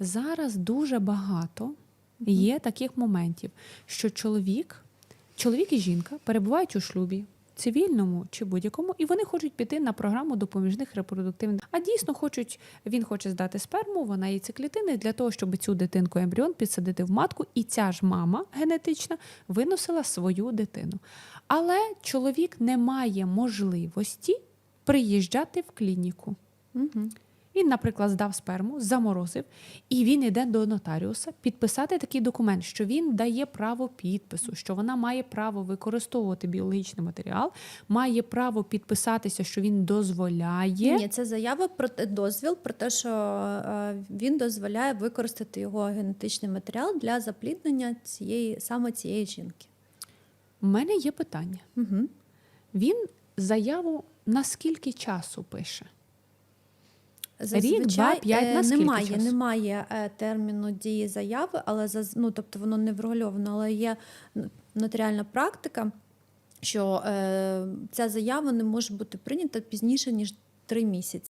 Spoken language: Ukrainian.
Зараз дуже багато є таких моментів, що чоловік, чоловік і жінка перебувають у шлюбі. Цивільному чи будь-якому, і вони хочуть піти на програму допоміжних репродуктивних. А дійсно хочуть, він хоче здати сперму, вона яйцеклітини для того, щоб цю дитинку ембріон підсадити в матку, і ця ж мама генетична виносила свою дитину. Але чоловік не має можливості приїжджати в клініку. Угу. Він, наприклад, здав сперму, заморозив, і він йде до нотаріуса підписати такий документ, що він дає право підпису, що вона має право використовувати біологічний матеріал, має право підписатися, що він дозволяє. Ні, це заява про дозвіл про те, що е, він дозволяє використати його генетичний матеріал для запліднення цієї саме цієї жінки. У мене є питання. Угу. Він заяву на скільки часу пише? Зазвичай два, п'ять, е, немає, часу? немає е, терміну дії заяви, але ну, тобто воно не врегульовано, але є нотаріальна практика, що е, ця заява не може бути прийнята пізніше ніж три місяці.